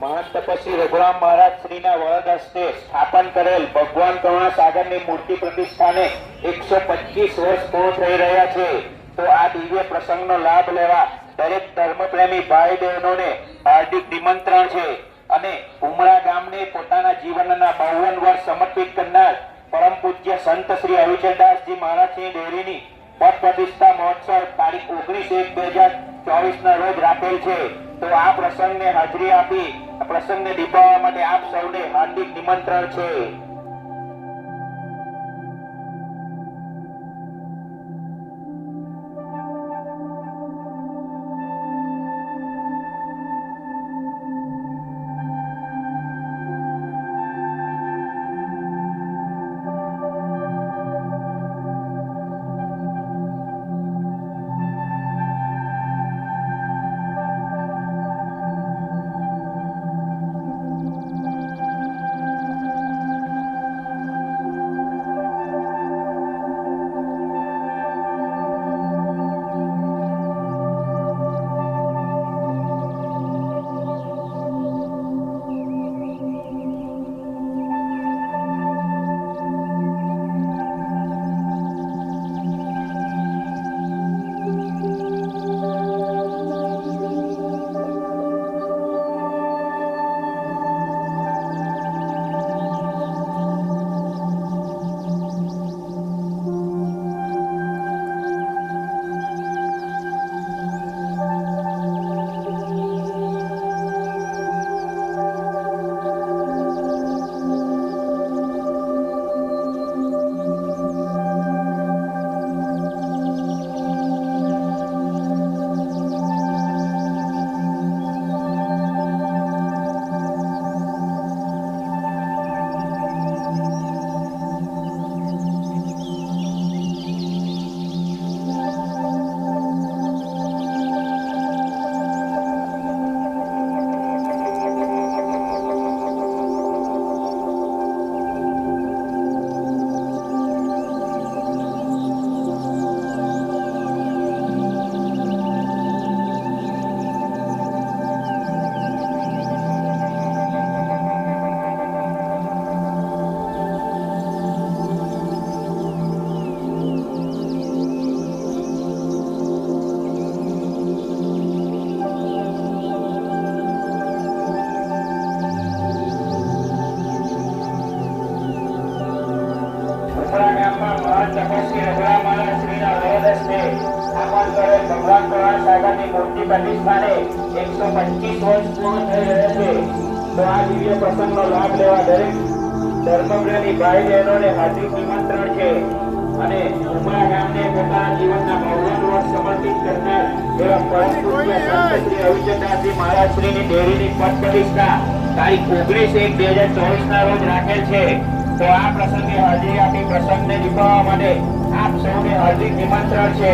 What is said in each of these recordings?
મહંત તપસ્વી રઘુરામ મહારાજ શ્રીના વરદ સ્થાપન કરેલ ભગવાન કરુણા સાગરની મૂર્તિ પ્રતિષ્ઠાને એકસો પચીસ વર્ષ પૂર્ણ થઈ રહ્યા છે. તો આ દિવ્ય પ્રસંગનો લાભ લેવા દરેક ધર્મપ્રેમી ભાઈ બહેનોને હાર્દિક નિમંત્રણ છે. અને ઉમરા ગામને પોતાના જીવનના બાવન વર્ષ સમર્પિત કરનાર પરમ પૂજ્ય સંત શ્રી હરિચંદાસજી મહારાજની ડેરીની પદ પ્રતિષ્ઠા મહોત્સવ તારીખ ઓગણીસ એક બે હજાર ચોવીસ ના રોજ રાખેલ છે. તો આ પ્રસંગને હાજરી આપી પ્રસંગને નિભાવવા માટે આપ સૌને હાર્દિક નિમંત્રણ છે. એકસો પચીસ છે તો આ દિવ્ય પ્રસંગનો હાર્દિક નિમંત્રણ છે અને ઉમરા ગામને પોતાના કરનાર એવા પરમ પૂજ્ય સંત શ્રી ડેરીની પદ પ્રતિષ્ઠા તારીખ ઓગણીસ એક, બે હજાર ચોવીસ ના રોજ રાખેલ છે. તો આ પ્રસંગે હાજરી આપી પ્રસંગને નિભાવવા માટે આપ સૌને હાર્દિક નિમંત્રણ છે.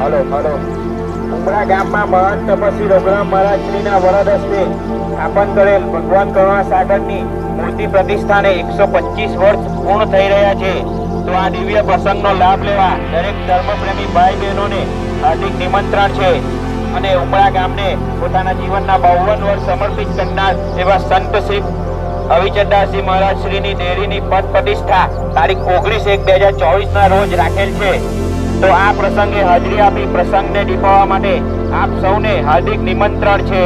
Hello hello. ઉમરા ગામમાં મહંત તપસ્વી રઘુરામ મહારાજ શ્રીના વરદ હસ્તે સ્થાપન કરેલ ભગવાન કરુણા સાગરની મૂર્તિ પ્રતિષ્ઠાને એકસો પચીસ વર્ષ પૂર્ણ થઈ રહ્યા છે. તો આ દિવ્ય પ્રસંગનો લાભ લેવા દરેક ધર્મપ્રેમી ભાઈ બહેનોને હાર્દિક નિમંત્રણ છે. અને ઉમરા ગામને પોતાના જીવનના બાવન વર્ષ સમર્પિત કરનાર એવા સંત શ્રી અવિચંદાસજી મહારાજ શ્રીની ડેરીની પદ પ્રતિષ્ઠા તારીખ ઓગણીસ એક બે હજાર ચોવીસ ના રોજ રાખેલ છે. તો આ પ્રસંગે હાજરી આપી પ્રસંગને નિભાવવા માટે આપ સૌને હાર્દિક નિમંત્રણ છે.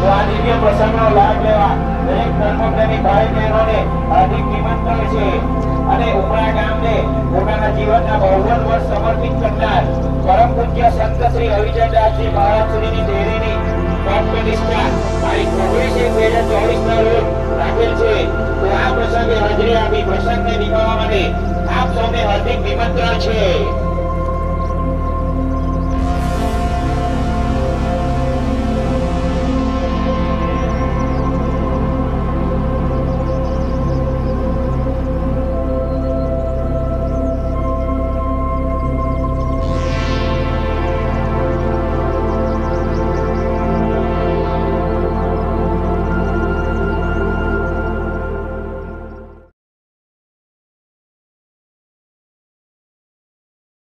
તો આ દિવ્ય પ્રસંગનો લાભ લેવા દરેક બે હજાર ચોવીસ ના રાખેલ છે. આ પ્રસંગે હાજરી આપી પ્રસંગને નિભાવવા માટે આપ સૌને હાર્દિક નિમંત્રણ છે.